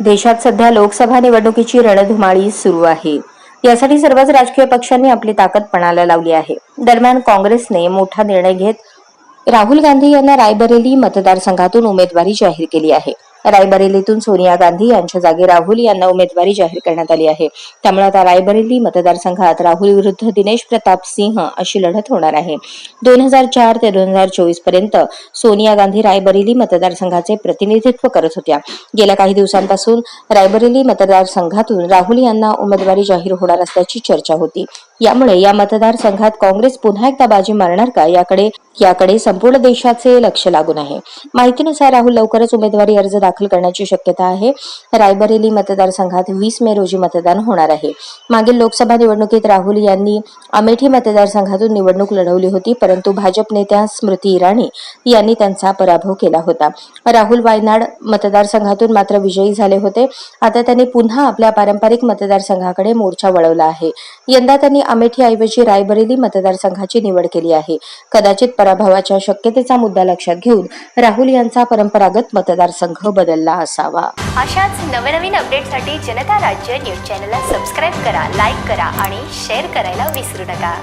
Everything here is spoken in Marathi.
देशात सध्या लोकसभा निवडणुकीची रणधुमाळी सुरू आहे. यासाठी सर्वच राजकीय पक्षांनी आपली ताकद पणाला लावली आहे. दरम्यान काँग्रेसने मोठा निर्णय घेत राहुल गांधी यांना रायबरेली मतदारसंघातून उमेदवारी जाहीर केली आहे. रायबरेलीतून सोनिया गांधी यांच्या जागी राहुल यांना उमेदवारी जाहीर करण्यात आली आहे. त्यामुळे आता रायबरेली मतदारसंघात राहुल विरुद्ध दिनेश प्रताप सिंह अशी लढत होणार आहे. दोन हजार चार ते दोन हजार चोवीसपर्यंत सोनिया गांधी रायबरेली मतदारसंघाचे प्रतिनिधित्व करत होत्या. गेल्या काही दिवसांपासून रायबरेली मतदारसंघातून राहुल यांना उमेदवारी जाहीर होणार असल्याची चर्चा होती. यामुळे या मतदारसंघात काँग्रेस पुन्हा एकदा बाजी मारणार का? याकडे याकडे संपूर्ण देशाचे लक्ष लागून आहे. माहितीनुसार राहुल लवकरच उमेदवारी अर्ज दाखल करण्याची शक्यता आहे. रायबरेली मतदारसंघात वीस मे रोजी मतदान होणार आहे. मागील लोकसभा निवडणुकीत राहुल यांनी अमेठी मतदारसंघातून निवडणूक लढवली होती परंतु भाजप नेत्या स्मृती इराणी यांनी त्यांचा पराभव केला होता. राहुल वायनाड मतदारसंघातून मात्र विजयी झाले होते. आता त्यांनी पुन्हा आपल्या पारंपरिक मतदारसंघाकडे मोर्चा वळवला आहे. यंदा त्यांनी अमेठीऐवजी रायबरेली मतदारसंघाची निवड केली आहे. कदाचित पराभवाच्या शक्यतेचा मुद्दा लक्षात घेऊन राहुल यांचा परंपरागत मतदारसंघ बदलला असावा. अशाच नवनवीन अपडेटसाठी जनता राज्य न्यूज चॅनलला सबस्क्राईब करा लाईक करा आणि शेअर करायला विसरू नका.